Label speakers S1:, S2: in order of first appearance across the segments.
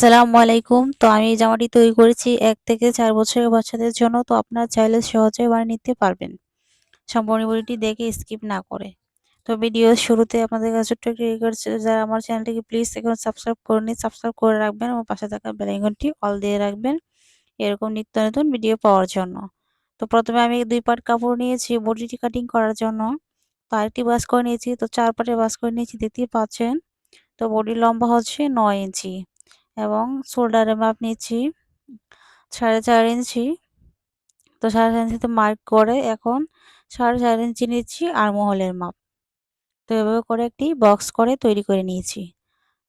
S1: আসসালামু আলাইকুম। তো আমি এই জামাটি তৈরি করেছি এক থেকে চার বছরের বাচ্চাদের জন্য। তো আপনারা চাইলে সহজে বানিয়ে নিতে পারবেন। সম্পূর্ণ ভিডিওটি দেখে স্কিপ না করে। তো ভিডিও শুরুতে আপনাদের কাছে ছোট্ট একটি রিকোয়েস্ট যারা আমার চ্যানেলটিকে প্লিজ এখন সাবস্ক্রাইব করে নিন সাবস্ক্রাইব করে রাখবেন এবং পাশে থাকা বেলাইকনটি অল দিয়ে রাখবেন এরকম নিত্য নতুন ভিডিও পাওয়ার জন্য। তো প্রথমে আমি দুই পাট কাপড় নিয়েছি, বডিটি কাটিং করার জন্য। তো আরেকটি বাস করে নিয়েছি, তো চার পাটে বাস করে নিয়েছি, দেখতেই পাচ্ছেন। তো বডির লম্বা হচ্ছে নয় ইঞ্চি। এবং শোল্ডারের মাপ নিচ্ছি, সাড়ে চার ইঞ্চি। তো সাড়ে চার ইঞ্চিতে মার্ক করে এখন সাড়ে চার ইঞ্চি নিচ্ছি আর মহলের মাপ। তো এভাবে করে একটি বক্স করে তৈরি করে নিয়েছি।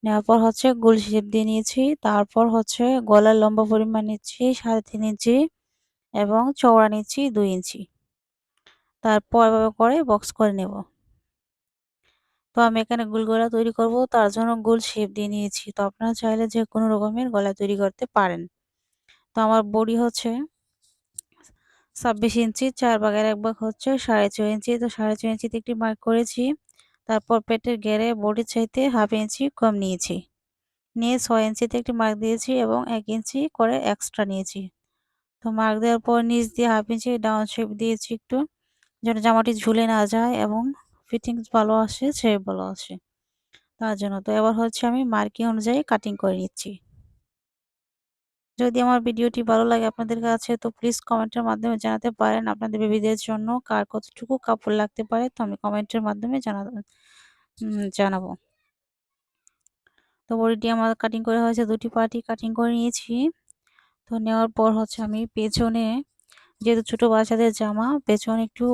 S1: নেওয়ার পর হচ্ছে গোল শেপ দিয়ে নিয়েছি, তারপর হচ্ছে গলার লম্বা পরিমাণ নিচ্ছি, সাড়ে তিন ইঞ্চি এবং চওড়া নিচ্ছি দুই ইঞ্চি। তারপর এভাবে করে বক্স করে নেব। তো আমি এখানে গোল গলা তৈরি করব, তার জন্য গোল শেপ দিয়ে নিয়েছি। তো আপনারা চাইলে যে কোনো রকমের গলা তৈরি করতে পারেন। তো আমার বডি হচ্ছে ছাব্বিশ ইঞ্চি, চার ভাগের এক ভাগ হচ্ছে সাড়ে ছয় ইঞ্চি। তো সাড়ে ছয় ইঞ্চিতে একটি মার্ক করেছি, তারপর পেটের গেড়ে বডির চাইতে হাফ ইঞ্চি কম নিয়েছি। নিয়ে ছয় ইঞ্চিতে একটি মার্ক দিয়েছি এবং এক ইঞ্চি করে এক্সট্রা নিয়েছি। তো মার্ক দেওয়ার পর নিচ দিয়ে হাফ ইঞ্চি ডাউন শেপ দিয়েছি একটু, যেন জামাটি ঝুলে না যায় এবং ফিটিংস ভালো আসে সেই ভালো আসে। তার জন্য তো এবার হচ্ছে আমি মার্কিং অনুযায়ী কাটিং করে নিচ্ছি। যদি আমার ভিডিওটি ভালো লাগে আপনাদের কাছে, তো প্লিজ কমেন্টের মাধ্যমে জানাতে পারেন আপনাদের বেবিদের জন্য কার কতটুকু কাপড় লাগতে পারে, তো আমি কমেন্টের মাধ্যমে জানা জানাব। তো বডিটি আমার কাটিং করে হয়েছে, দুটি পার্টি কাটিং করে নিয়েছি। তো নেওয়ার পর হচ্ছে আমি পেছনে, যেহেতু ছোটো বাচ্চাদের জামা, পেছনে একটু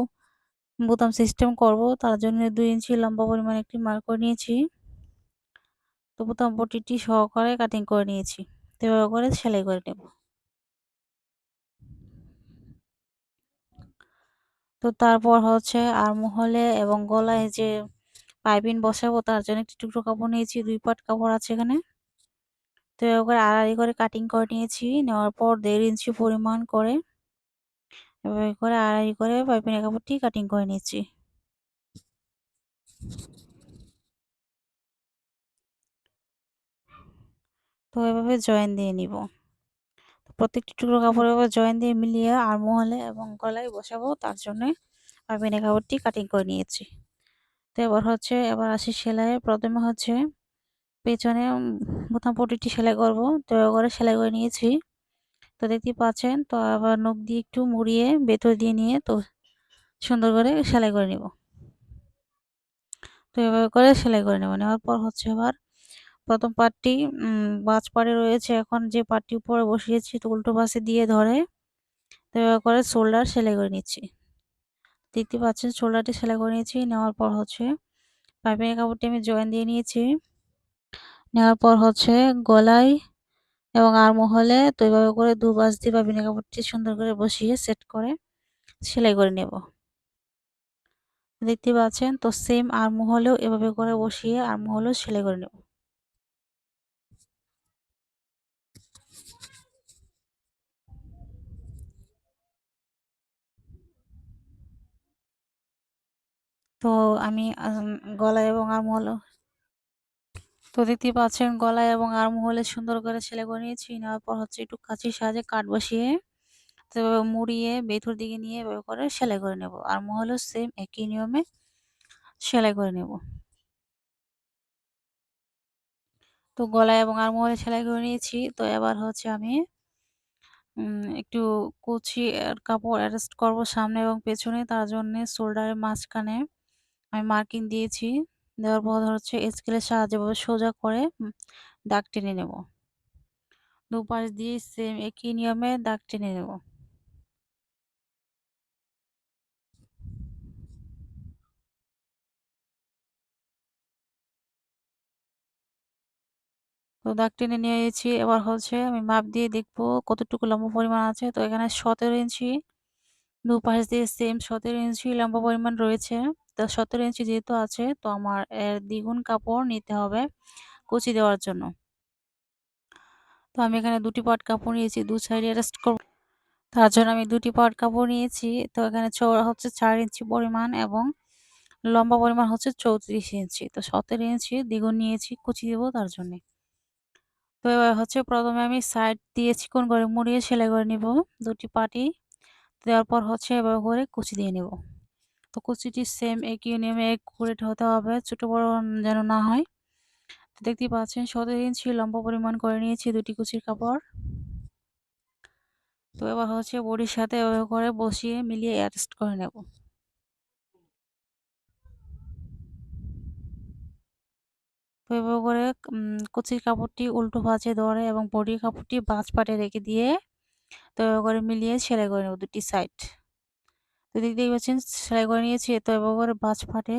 S1: বোতাম সিস্টেম করব। তার জন্য দুই ইঞ্চি লম্বা পরিমাণ একটি মার্ক করে নিয়েছি। তো বোতাম পটিটি সহকারে কাটিং করে নিয়েছি। তো এভাবে করে সেলাই করে নেব। তো তারপর হচ্ছে আর মহলে এবং গলায় যে পাইপিন বসাবো, তার জন্য একটি টুকরো কাপড় নিয়েছি। দুই পাট কাপড় আছে এখানে। তো এভাবে করে আড়াআড়ি করে কাটিং করে নিয়েছি। নেওয়ার পর দেড় ইঞ্চি পরিমাণ করে এভাবে করে আড়াআড়ি করে পাইপিনের কাপড়টি কাটিং করে নিচ্ছি তো এভাবে জয়েন দিয়ে নিব। প্রত্যেকটি টুকরো কাপড় এভাবে জয়েন দিয়ে মিলিয়ে আর মহলে এবং গলায় বসাবো, তার জন্য পাইপিনের কাপড়টি কাটিং করে নিয়েছি। তো এবার হচ্ছে, এবার আসি সেলাই প্রথমে হচ্ছে পেছনে বোতাম পটিটি সেলাই করব। তো করে সেলাই করে নিয়েছি। তো দেখতেই পাচ্ছেন, তো আবার নখ দিয়ে একটু মুড়িয়ে ভেতর দিয়ে নিয়ে তো সুন্দর করে সেলাই করে নিব। তো এভাবে করে সেলাই করে নেব। নেওয়ার পর হচ্ছে আবার প্রথম পাটটি বাজ পাড়ে রয়েছে। এখন যে পাটটি উপরে বসিয়েছি, তো উল্টো পাশে দিয়ে ধরে তো এভাবে করে শোল্ডার সেলাই করে নিচ্ছি। দেখতে পাচ্ছেন শোল্ডারটি সেলাই করে নিয়েছি। নেওয়ার পর হচ্ছে পাইপিং কাপড়টি আমি জয়েন দিয়ে নিয়েছি। নেওয়ার পর হচ্ছে গলায় এবং আর মহলে তো এইভাবে করে দু বাস দিয়ে পাইপিং কাপড়টি সুন্দর করে বসিয়ে সেট করে সেলাই করে নেব। দেখতে পাচ্ছেন? তো সেম আর মহলেও এভাবে করে বসিয়ে আর মহলেও সেলাই করে নেব। তো আমি গলায় এবং আর আরমহল তো দেখতে পাচ্ছেন গলায় এবং আরমহলে সুন্দর করে সেলাই করে নিয়েছি নেওয়ার পর হচ্ছে একটু কাঁচির সাহায্যে কাঠ বসিয়ে তো মুড়িয়ে ভেতর দিকে নিয়ে এভাবে করে সেলাই করে নেব। আর মহলও সেম একই নিয়মে সেলাই করে নেব। তো গলায় এবং আরমহলে সেলাই করে নিয়েছি। তো এবার হচ্ছে আমি একটু কুচি কাপড় অ্যাডজাস্ট করব সামনে এবং পেছনে। তার জন্য শোল্ডারের মাঝখানে আমি মার্কিং দিয়েছি। দেওয়ার পর হচ্ছে স্কেলের সাহায্যে সোজা করে দাগ টেনে নেব। দুপাশ দিয়ে সেম একই নিয়মে দাগ টেনে নেব। তো দাগ টেনে নিয়েছি, এবার হচ্ছে আমি মাপ দিয়ে দেখব কতটুকু লম্বা পরিমাণ আছে। তো এখানে সতেরো ইঞ্চি, দুপাশ দিয়ে সেম সতেরো ইঞ্চি লম্বা পরিমাণ রয়েছে। তো সতেরো ইঞ্চি যেহেতু আছে, তো আমার এর দ্বিগুণ কাপড় নিতে হবে কুচি দেওয়ার জন্য। তো আমি এখানে দুটি পাট কাপড় নিয়েছি, দু সাইডে অ্যাডজাস্ট করব। তার জন্য আমি দুটি পাট কাপড় নিয়েছি, তো এখানে চৌড়া হচ্ছে চার ইঞ্চি পরিমাণ এবং লম্বা পরিমাণ হচ্ছে চৌত্রিশ ইঞ্চি। তো সতেরো ইঞ্চি দ্বিগুণ নিয়েছি, কুচি দেবো তার জন্যে। তো এবার হচ্ছে প্রথমে আমি সাইড দিয়ে চিকন করে মুড়িয়ে সেলাই করে নিব দুটি পাটি। দেওয়ার পর হচ্ছে এবার করে কুচি দিয়ে নেব। তো কুচিটি সেম একই নিয়মে একুরেট হতে হবে, ছোট বড় যেন না হয়। তো দেখতেই পাচ্ছেন সতেরো ইঞ্চি লম্বা পরিমাণ করে নিয়েছি দুটি কুচির কাপড়। তো এবার হচ্ছে বডির সাথে এভাবে করে বসিয়ে মিলিয়ে অ্যাডজাস্ট করে নেব। তো এভাবে করে কুচির কাপড়টি উল্টো ভাঁজে ধরে এবং বডির কাপড়টি বাঁচ পাটে রেখে দিয়ে তো এভাবে করে মিলিয়ে সেলাই করে নেব দুটি সাইড দেখতেই পাচ্ছেন সেলাই করে নিয়েছি তো এভাবে করে বাঁচ পাটে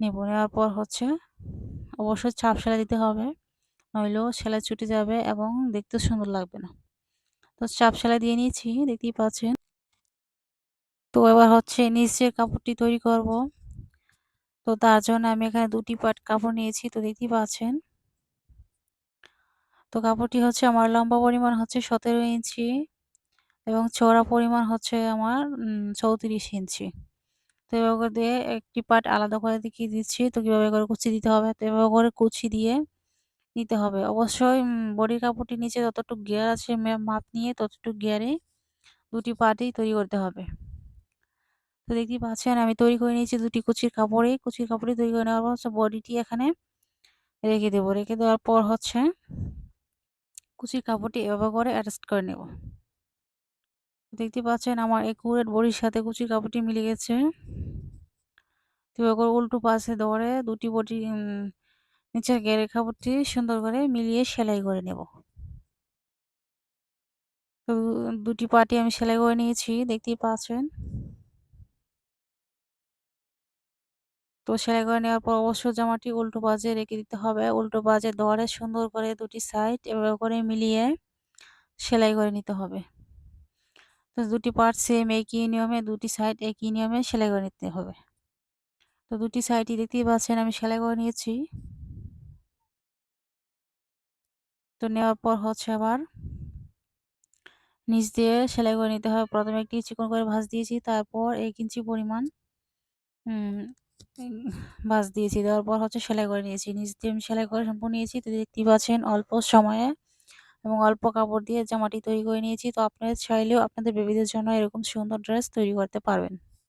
S1: নেব। নেওয়ার পর হচ্ছে অবশ্যই চাপ সেলাই দিতে হবে, নইলেও সেলাই ছুটে যাবে এবং দেখতে সুন্দর লাগবে না। তো চাপ সেলাই দিয়ে নিয়েছি, দেখতেই পাচ্ছেন। তো এবার হচ্ছে নিচের কাপড়টি তৈরি করব, তো তার জন্য আমি এখানে দুটি পাট কাপড় নিয়েছি, তো দেখতেই পাচ্ছেন। তো কাপড়টি হচ্ছে আমার লম্বা পরিমাণ হচ্ছে সতেরো ইঞ্চি এবং চওড়া পরিমাণ হচ্ছে আমার চৌত্রিশ ইঞ্চি। তো এভাবে দিয়ে একটি পাট আলাদা করে দেখিয়ে দিচ্ছি, তো কীভাবে করে কুচি দিতে হবে? তো এভাবে করে কুচি দিয়ে নিতে হবে। অবশ্যই বডির কাপড়টির নিচে যতটুকু গিয়ার আছে মাপ নিয়ে ততটুকু গিয়ারে দুটি পার্টই তৈরি করতে হবে। তো দেখতেই পাচ্ছেন, আমি তৈরি করে নিয়েছি দুটি কুচির কাপড়ে কুচির কাপড়ে তৈরি করে নেওয়ার পর হচ্ছে বডিটি এখানে রেখে দেবো। রেখে দেওয়ার পর হচ্ছে কুচির কাপড়টি এভাবে করে অ্যাডজাস্ট করে নেব। দেখতে পাচ্ছেন আমার একুরেট বডির সাথে কুচির কাপড়টি মিলে গেছে। উল্টো পাশে ধরে দুটি বডি নিচে গেরের কাপড়টি সুন্দর করে মিলিয়ে সেলাই করে নেব। তো, দুটি পাটি আমি সেলাই করে নিয়েছি, দেখতেই পাচ্ছেন। তো, সেলাই করে নেওয়ার পর অবশ্য জামাটি উল্টো বাজে রেখে দিতে হবে। উল্টো বাজে ধরে সুন্দর করে দুটি সাইড এভাবে করে মিলিয়ে সেলাই করে নিতে হবে। তো দুটি পার্ট সেম একই নিয়মে, দুটি সাইড একই নিয়মে সেলাই করে নিতে হবে। তো দুটি সাইডই দেখতেই পাচ্ছেন আমি সেলাই করে নিয়েছি। তো নেওয়ার পর হচ্ছে আবার নিচ দিয়ে সেলাই করে নিতে হবে। প্রথমে একটি চিকন করে ভাঁজ দিয়েছি, তারপর এক ইঞ্চি পরিমাণ ভাঁজ দিয়েছি। দেওয়ার পর হচ্ছে সেলাই করে নিয়েছি। নিচ দিয়ে আমি সেলাই করে সম্পূর্ণ নিয়েছি। তো দেখতেই পাচ্ছেন অল্প সময়ে এবং অল্প কাপড় দিয়ে জামাটি তৈরি করে নিয়েছি। তো আপনারা চাইলেও আপনাদের বেবিদের জন্য এরকম সুন্দর ড্রেস তৈরি করতে পারবেন।